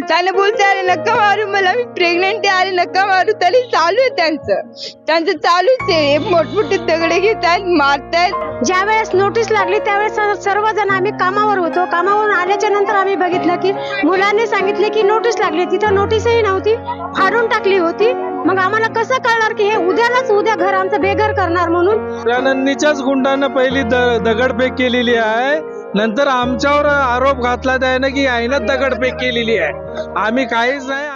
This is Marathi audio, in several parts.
त्याने बोलते अरे नका मारू मला मी प्रेग्नेंट आहे अरे नका मारू. तरी चालू आहे त्यांचं. त्यांचं चालूच आहे मोठमोठे दगडे घेतात मारतायत. ज्या वेळेस नोटीस लागली त्यावेळेस सर्व- सर्वजण आम्ही कामावर होतो. कामावरून आल्याच्यानंतर आम्ही बघितलं की मुलांनी सांगितले की नोटीस लागली तिथं नोटीसही नव्हती. फाडून टाकली होती. मग आम्हाला कसं कळणार की हे उद्यालाच उद्या घर आमचं बेघर करणार म्हणून? गुंडानं पहिली दगडफेक केलेली आहे. नंतर आमच्यावर आरोप घातला त्यानं की आईनं दगडफेक केलेली आहे. आम्ही काहीच नाही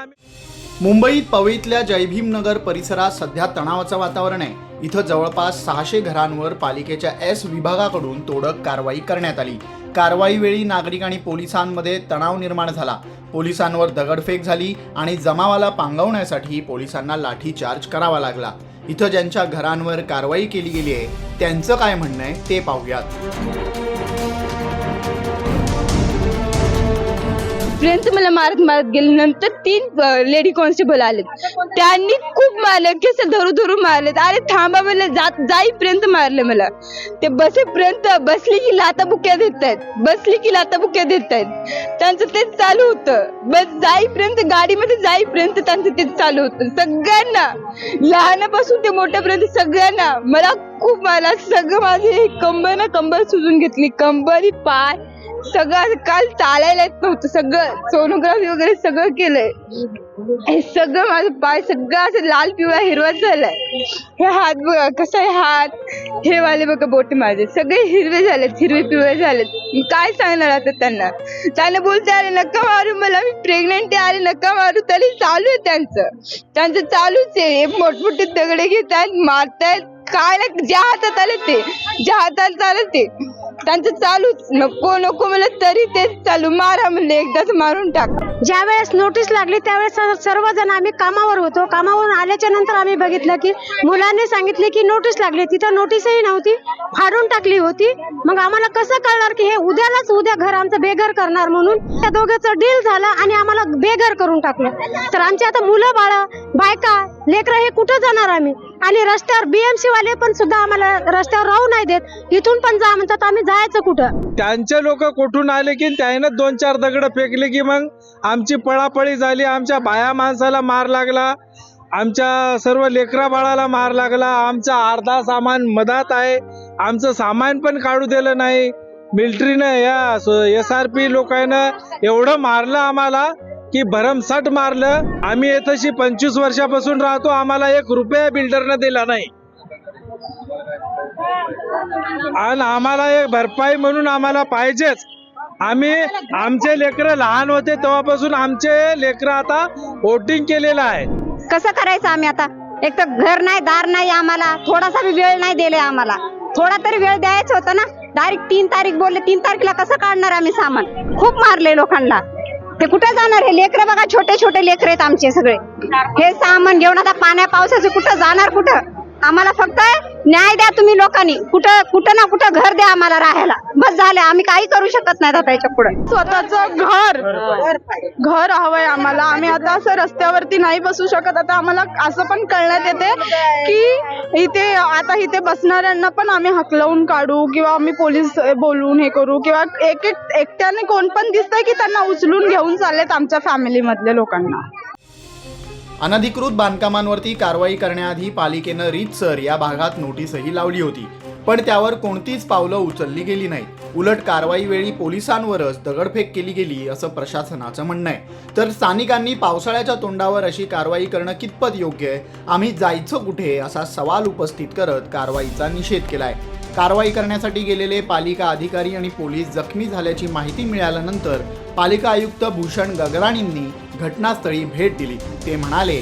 मुंबईत पवईतल्या जयभीमनगर परिसरात सध्या तणावाचं वातावरण आहे. इथं जवळपास सहाशे घरांवर पालिकेच्या एस विभागाकडून तोडक कारवाई करण्यात आली. कारवाई वेळी नागरिक आणि पोलिसांमध्ये तणाव निर्माण झाला. पोलिसांवर दगडफेक झाली आणि जमावाला पांगवण्यासाठी पोलिसांना लाठीचार्ज करावा लागला. इथं ज्यांच्या घरांवर कारवाई केली गेली आहे त्यांचं काय म्हणणं आहे ते पाहूयात. फ्रेंड्स मला मारत मारत गेले नंतर तीन लेडी कॉन्स्टेबल आले त्यांनी खूप मारलं केस धरू धरू मारलेत. अरे थांबा मला जात जाईपर्यंत मारले मला. ते बसेपर्यंत बसली की लाता बुक्या देत आहेत बसली की लाता बुक्या देत आहेत त्यांचं तेच चालू होतं. बस जाईपर्यंत गाडीमध्ये जाईपर्यंत त्यांचं तेच चालू होतं. सगळ्यांना लहानापासून ते मोठ्यापर्यंत सगळ्यांना मला खूप मला सगळं माझे कंबर ना कंबर सुजून घेतली. कंबरी पाय सगळं काल चालायला येत नव्हतं. सगळं सोनोग्राफी वगैरे सगळं केलंय. हे सगळं माझं पाय सगळं असं लाल पिवळा हिरवा झालाय. हे हात बघा कसा आहे हात? हे वाले बघा बोटे माझे. सगळे हिरवे झालेत हिरवे पिवळे झालेत. मी काय सांगणार आता त्यांना? त्याने बोलते अरे नका मारू मला. मी प्रेग्नेंट आहे अरे नका मारू. तरी चालू आहे त्यांचं. त्यांचं चालूच आहे. मोठमोठे दगडे घेतात मारतायत. काय ना ज्या हातात आले ते. ज्या हातात आले ते. त्यांचं चालू नको नको म्हणलं तरी ते चालू. मारा म्हणले एकदाच मारून टाक. ज्या वेळेस नोटीस लागली त्यावेळेस सर्वजण आम्ही कामावर होतो. कामावरून आल्याच्यानंतर आम्ही बघितलं की मुलांनी सांगितले की नोटीस लागली. तिथं नोटीसही नव्हती. फाडून टाकली होती. मग आम्हाला कसं कळणार की हे उद्यालाच उद्या घर आमचं बेघर करणार म्हणून? त्या दोघांचं डील झालं आणि आम्हाला बेघर करून टाकलं. तर आमची आता मुलं बाळ बायका लेकरं हे कुठं जाणार आम्ही? आणि रस्त्यावर बीएमसी वाले पण सुद्धा आम्हाला रस्त्यावर राहू नाही देत. इथून पण जा म्हणतात आम्ही जायचं कुठं? त्यांचे लोक कुठून आले की त्यानं दोन चार दगड फेकले की मग आमची पळापळी झाली आमच्या बाया माणसाला मार लागला आमच्या सर्व लेकरा बाळाला मार लागला आमचा अर्धा सामान मधात आहे आमचं सामान पण काढू दिलं नाही. मिलिटरीनं या एस आर पी लोकांना एवढं मारलं आम्हाला की भरमसाठ मारलं. आम्ही येथशी पंचवीस वर्षापासून राहतो आम्हाला एक रुपया बिल्डरनं दिला नाही. आणि आम्हाला एक भरपाई म्हणून आम्हाला पाहिजेच. आम्ही आमचे लेकरं लहान होते तेव्हापासून आमचे लेकरं आता वोटिंग केलेलं आहे. कसं करायचं आम्ही आता? एक तर घर नाही दार नाही आम्हाला. थोडासा बी वेळ नाही दिले आम्हाला. थोडा तरी वेळ द्यायचं होतं ना? डायरेक्ट तीन तारीख बोलले तीन तारखेला कसं काढणार आम्ही सामान? खूप मारले लोकांना. ते कुठे जाणार? हे लेकरं बघा छोटे छोटे लेकर आहेत आमचे सगळे. हे सामान घेऊन आता पाण्या पावसाचे कुठं जाणार कुठं? आम्हाला फक्त न्याय द्या तुम्ही लोकांनी. कुठं कुठं ना कुठं घर द्या आम्हाला राहायला. बस झालं आम्ही काही करू शकत नाही आता याच्यापुढे. स्वतःच घर. घर हवंय आम्हाला. आम्ही आता असं रस्त्यावरती नाही बसू शकत. आता आम्हाला असं पण कळण्यात येते की इथे आता इथे बसणाऱ्यांना पण आम्ही हकलवून काढू किंवा आम्ही पोलीस बोलवून हे करू किंवा एक एक एकट्याने कोण पण दिसतंय की त्यांना उचलून घेऊन चाललेत आमच्या फॅमिली मधल्या लोकांना. अनधिकृत बांधकामांवरती कारवाई करण्याआधी पालिकेनं रीतसर या भागात नोटीसही लावली होती. पण त्यावर कोणतीच पावलं उचलली गेली नाहीत. उलट कारवाई वेळी पोलिसांवरच दगडफेक केली गेली असं प्रशासनाचं म्हणणं आहे. तर स्थानिकांनी पावसाळ्याच्या तोंडावर अशी कारवाई करणं कितपत योग्य आहे? आम्ही जायचं कुठे? असा सवाल उपस्थित करत कारवाईचा निषेध केलाय. कारवाई करण्यासाठी गेलेले पालिका अधिकारी आणि पोलीस जखमी झाल्याची माहिती मिळाल्यानंतर पालिका आयुक्त भूषण गगराणींनी घटनास्थळी भेट दिली. ते म्हणाले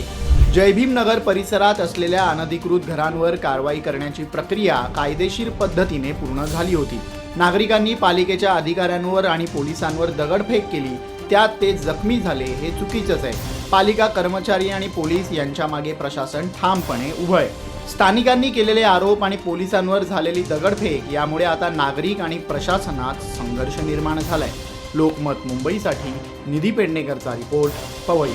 जयभीम नगर परिसरात असलेल्या अनधिकृत घरांवर कारवाई करण्याची प्रक्रिया कायदेशीर पद्धतीने पूर्ण झाली होती. नागरिकांनी पालिकेच्या अधिकाऱ्यांवर आणि पोलिसांवर दगडफेक केली. त्यात ते जखमी झाले हे चुकीचंच आहे. पालिका कर्मचारी आणि पोलीस यांच्या मागे प्रशासन ठामपणे उभं आहे. स्थानिकांनी केलेले आरोप आणि पोलिसांवर झालेली दगडफेक यामुळे आता नागरिक आणि प्रशासनात संघर्ष निर्माण झालाय. लोकमत मुंबईसाठी निधी पेडणेकरचा रिपोर्ट पवई.